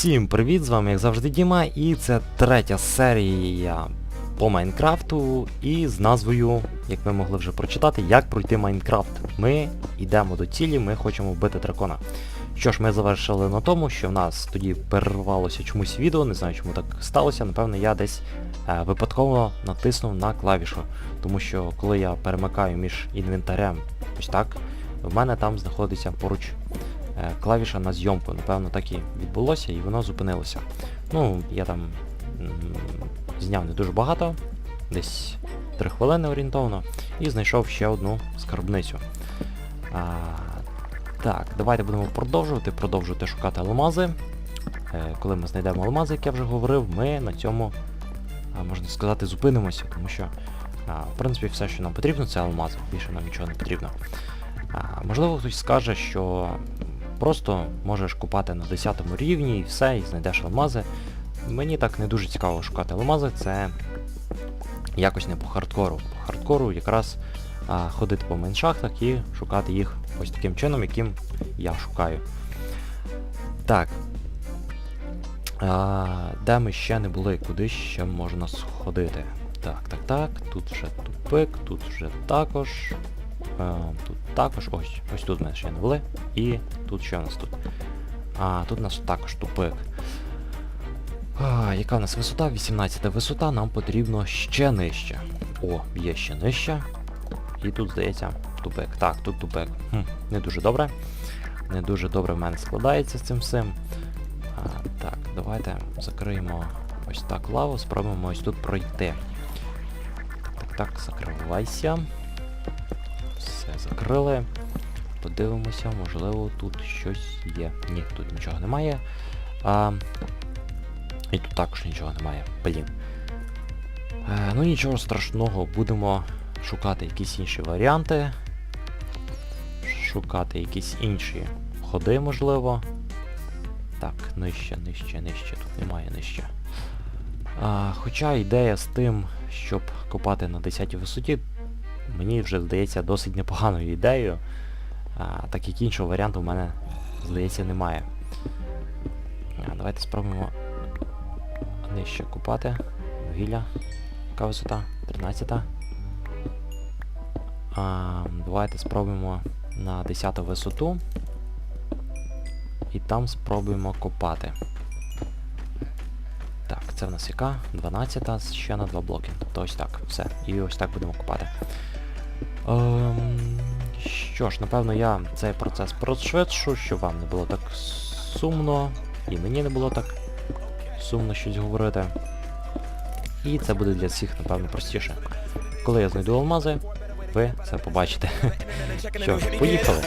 Всім привіт, з вами як завжди Діма, і це третя серія по Майнкрафту і з назвою, як ви могли вже прочитати, як пройти Майнкрафт. Ми йдемо до цілі, ми хочемо вбити дракона. Що ж, ми завершили на тому, що в нас тоді перервалося чомусь відео, не знаю чому так сталося, напевно, я десь е, випадково натиснув на клавішу. Тому що коли я перемикаю між інвентарем ось так, в мене там знаходиться поруч клавіша на зйомку. Напевно, так і відбулося і воно зупинилося. Ну, я там зняв не дуже багато, десь 3 хвилини орієнтовно, і знайшов ще одну скарбницю. А, так, давайте будемо продовжувати, продовжувати шукати алмази. Е, коли ми знайдемо алмази, як я вже говорив, ми на цьому, можна сказати, зупинимося, тому що, в принципі, все, що нам потрібно, це алмази. Більше нам нічого не потрібно. Можливо, хтось скаже, що просто можеш купати на 10 рівні і все, і знайдеш алмази. Мені так не дуже цікаво шукати алмази, це якось не по хардкору. По хардкору якраз а, ходити по майншахтах і шукати їх ось таким чином, яким я шукаю. Так. А, де ми ще не були, куди ще можна сходити? Так, так, так, тут вже тупик, тут вже також. Е, тут також, ось, ось тут ми ще не були. І тут що у нас тут? А, тут у нас також тупик. А, яка у нас висота? 18 висота, нам потрібно ще нижче. О, є ще нижче. І тут, здається, тупик. Так, тут тупик. Хм, не дуже добре. Не дуже добре в мене складається з цим всім. А, так, давайте закриємо ось так лаву, спробуємо ось тут пройти. Так, так, закривайся. Закрили. Подивимося, можливо, тут щось є. Ні, тут нічого немає. А, і тут також нічого немає. Блін. Е, ну нічого страшного, будемо шукати якісь інші варіанти. Шукати якісь інші ходи, можливо. Так, нижче, нижче, нижче, тут немає нижче. А, хоча ідея з тим, щоб копати на 10 висоті, мені вже здається досить непоганою ідеєю. А, так як іншого варіанту в мене, здається, немає. А, давайте спробуємо нижче купати. Вугілля. Яка висота? 13. А, давайте спробуємо на 10 висоту. І там спробуємо копати. Так, це в нас яка? 12, ще на 2 блоки. Тобто ось так, все. І ось так будемо копати. Ем, що ж, напевно, я цей процес пришвидшу, щоб вам не було так сумно, і мені не було так сумно щось говорити. І це буде для всіх, напевно, простіше. Коли я знайду алмази, ви це побачите. Що ж, поїхали.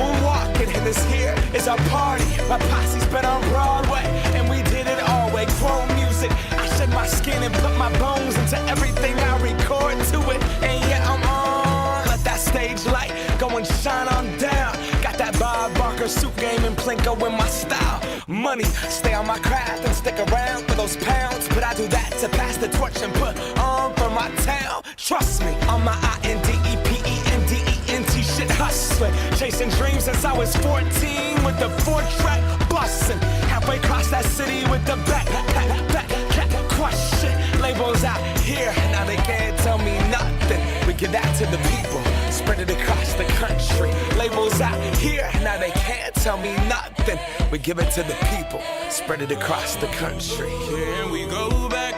Moonwalking, and this here is our party. My posse's been on Broadway, and way. Chrome music. I shed my skin and put my bones into everything I record to it. And yeah, I'm on. Let that stage light go and shine on down. Got that Bob Barker suit game and Plinko in my style. Money, stay on my craft and stick around for those pounds. But I do that to pass the torch and put on for my town. Trust me, I'm my I N D E P E N D E N T shit hustling. Chasing dreams since I was 14 with the four track busting. To the people, spread it across the country. Labels out here, now they can't tell me nothing. We give it to the people, spread it across the country. Can we go back?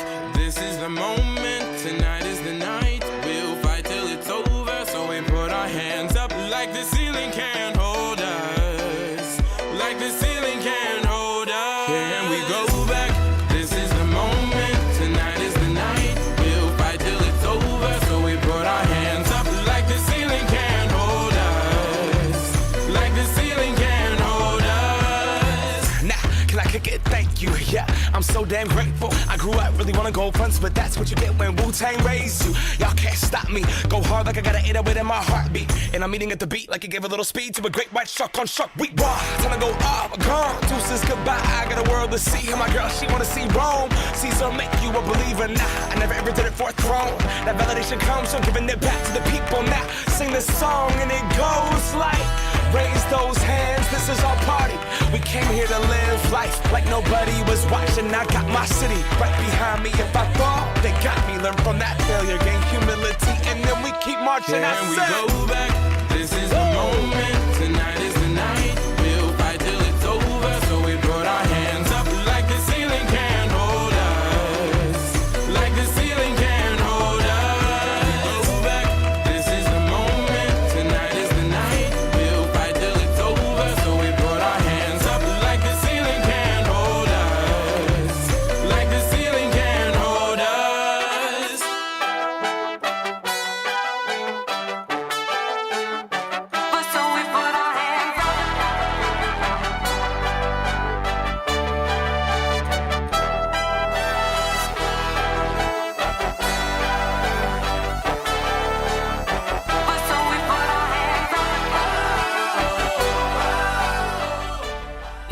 You. Yeah, I'm so damn grateful. I grew up really wanna go fronts, but that's what you get when Wu Tang raised you. Y'all can't stop me. Go hard like I got an 808 in my heartbeat. And I'm eating at the beat like it gave a little speed to a great white shark on shark. We raw. Time to go up, gone. Deuces goodbye. I got a world to see. And my girl, she wanna see Rome. Caesar make you a believer. Nah, I never ever did it for a throne. That validation comes from giving it back to the people. Now sing this song and it goes like. Raise those hands, this is our party. We came here to live life like nobody was watching. I got my city right behind me. If I fall, they got me. Learn from that failure, gain humility, and then we keep marching. I we said- go back? This is the moment. Tonight is the night.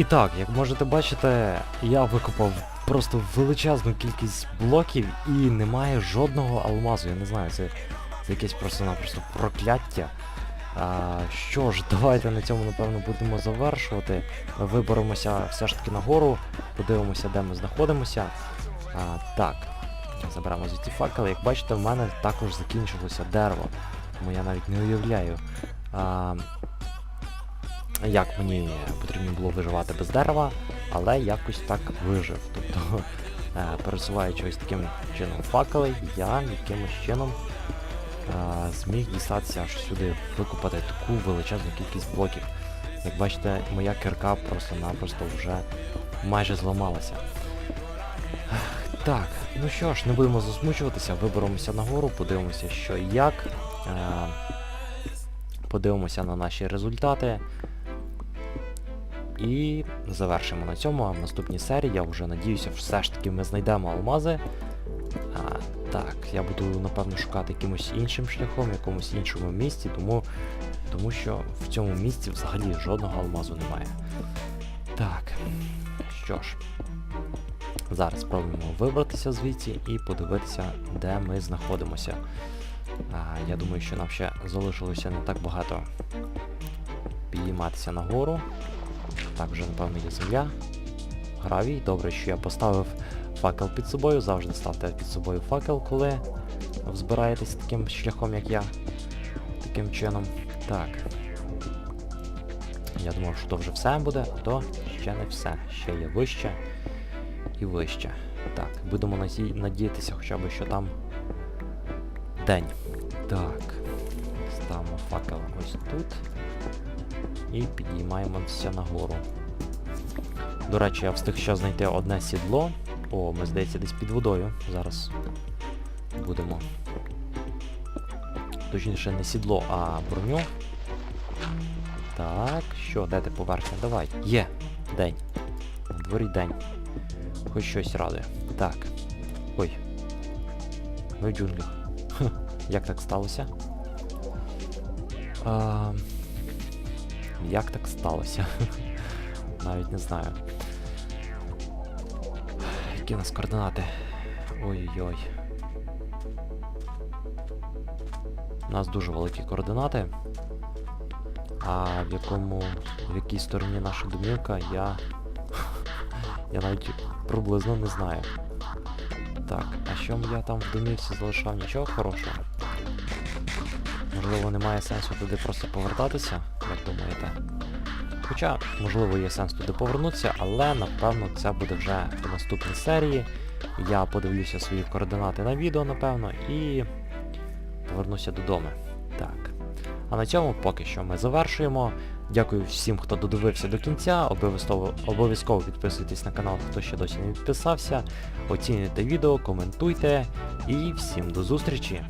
І так, як можете бачити, я викопав просто величезну кількість блоків і немає жодного алмазу. Я не знаю, це, це якесь просто-напросто прокляття. А, що ж, давайте на цьому напевно будемо завершувати. Виберемося все ж таки нагору, подивимося, де ми знаходимося. А, так, заберемо звідти факел. Як бачите, в мене також закінчилося дерево. Тому я навіть не уявляю. А, як мені потрібно було виживати без дерева, але якось так вижив. Тобто, е, пересуваючи ось таким чином факели, я якимось чином е, зміг дістатися аж сюди, викопати таку величезну кількість блоків. Як бачите, моя кирка просто-напросто вже майже зламалася. Так, ну що ж, не будемо засмучуватися, виберемося нагору, подивимося, що і як. Е, подивимося на наші результати. І завершимо на цьому. А в наступній серії я вже надіюся, все ж таки ми знайдемо алмази. А, так, я буду напевно шукати якимось іншим шляхом, в якомусь іншому місці, тому, тому що в цьому місці взагалі жодного алмазу немає. Так, що ж, зараз спробуємо вибратися звідси і подивитися, де ми знаходимося. А, я думаю, що нам ще залишилося не так багато підійматися нагору. Так, вже напевно є земля. Гравій. Добре, що я поставив факел під собою. Завжди ставте під собою факел, коли взбираєтесь таким шляхом, як я. Таким чином. Так. Я думав, що то вже все буде, а то ще не все. Ще є вище і вище. Так, будемо наді- надіятися хоча б, що там день. Так. Ставимо факел ось тут. І підіймаємося нагору. До речі, я встиг ще знайти одне сідло. О, ми здається десь під водою. Зараз будемо. Точніше, не сідло, а броню. Так, що, де ти поверхня? Давай. Є! День. На дворі день. Хоч щось радує. Так. Ой. Ми в джунглях. Як так сталося? А, як так сталося? Навіть не знаю. Які у нас координати? Ой-ой-ой. У нас дуже великі координати. А в якому. в якій стороні наша домівка, я. я навіть приблизно не знаю. Так, а що я там в домівці залишав? Нічого хорошого? Можливо, немає сенсу туди просто повертатися, як думаєте? Хоча, можливо, є сенс туди повернутися, але напевно це буде вже в наступній серії. Я подивлюся свої координати на відео, напевно, і повернуся додому. Так. А на цьому поки що ми завершуємо. Дякую всім, хто додивився до кінця. Обов'язково обов'язково підписуйтесь на канал, хто ще досі не підписався. Оцінюйте відео, коментуйте і всім до зустрічі!